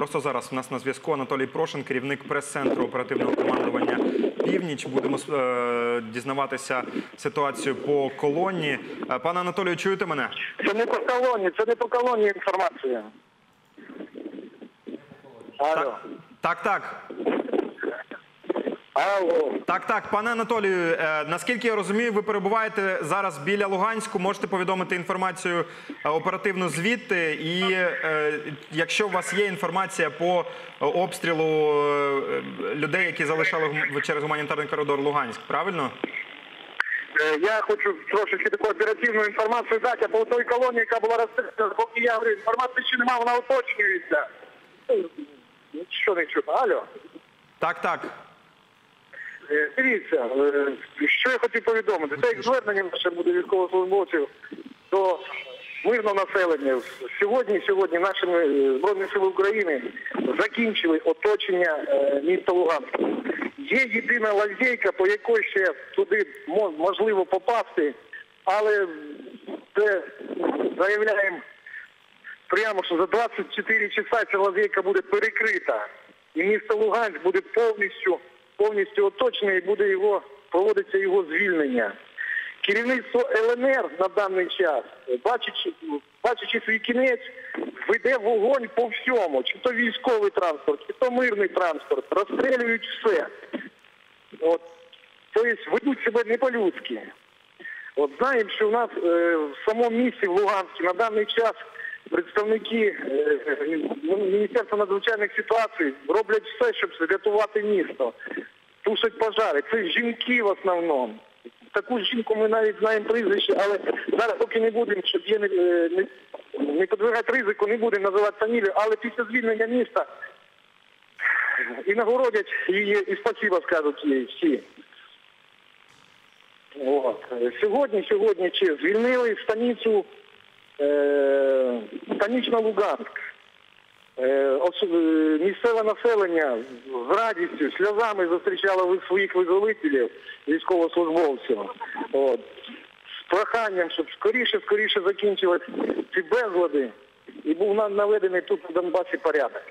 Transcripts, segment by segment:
Просто зараз у нас на зв'язку Анатолій Прошин, керівник прес-центру оперативного командування Північ. Будемо е, дізнаватися ситуацію по колонні. Е, Пане Анатолію, чуєте мене? Це не по колонії, це не по колонії інформація. Алло. Так, так. Алло. Так, так, пане Анатолію, е, наскільки я розумію, ви перебуваєте зараз біля Луганську. Можете повідомити інформацію е, оперативну звідти. І е, якщо у вас є інформація по обстрілу е, людей, які залишали гум- через гуманітарний коридор Луганськ, правильно? Е, Я хочу трошечки таку оперативну інформацію дати, а по той колонії, яка була розстріляна, поки я говорю, інформації ще немає, вона уточнюється. Що не чути? Алло. Так, так. Е, Дивіться, е, що я хотів повідомити. Це як звернення наше буде військовослужбовців до мирного населення. Сьогодні, сьогодні нашими е, Збройні Сили України закінчили оточення міста Луганська. Є єдина лазейка, по якій ще туди мо- можливо попасти, але це заявляємо прямо, що за 24 часа ця лазейка буде перекрита. І місто Луганськ буде повністю, повністю оточене і буде його, проводиться його звільнення. Керівництво ЛНР на даний час, бачачи, бачачи свій кінець, веде вогонь по всьому, чи то військовий транспорт, чи то мирний транспорт, розстрілюють все. От, тобто ведуть себе не по-людськи. От знаємо, що у нас е, в самому місті в Луганську на даний час представники е, Міністерства надзвичайних ситуацій роблять все, щоб врятувати місто. Тушать пожари. Це жінки в основному. Таку жінку ми навіть знаємо прізвище, але зараз поки не будемо, щоб є не, е, не, не підвергати ризику, не будемо називати фамілію, але після звільнення міста і нагородять її, і спасіба скажуть їй всі. От. Сьогодні, сьогодні чи звільнили станицю е, Станично-Луганськ. Е, е, місцеве населення з радістю, сльозами зустрічало своїх визволителів, військовослужбовців. З проханням, щоб скоріше, скоріше закінчились ці безлади і був на- наведений тут на Донбасі порядок.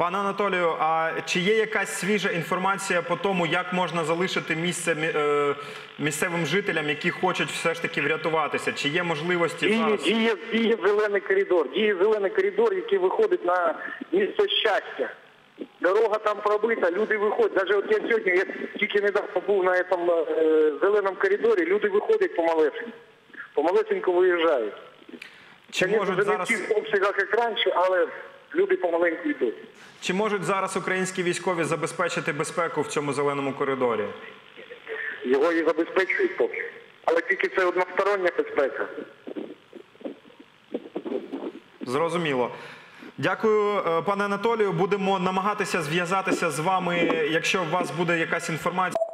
Пане Анатолію, а чи є якась свіжа інформація по тому, як можна залишити місце е, місцевим жителям, які хочуть все ж таки врятуватися? Чи є можливості Діє, зараз? діє, діє зелений коридор, діє зелений коридор, який виходить на місто щастя. Дорога там пробита, люди виходять. Навіть от я сьогодні, я тільки недавно був на цьому е, зеленому коридорі, люди виходять помалесенько. Помалесенько виїжджають. Чи Конечно, можуть вже не в зараз тих обсягах, як раніше, але люди помаленьку йдуть. чи можуть зараз українські військові забезпечити безпеку в цьому зеленому коридорі? Його і забезпечують поки. Але тільки це одностороння безпека. Зрозуміло. Дякую, е, пане Анатолію. Будемо намагатися зв'язатися з вами, якщо у вас буде якась інформація.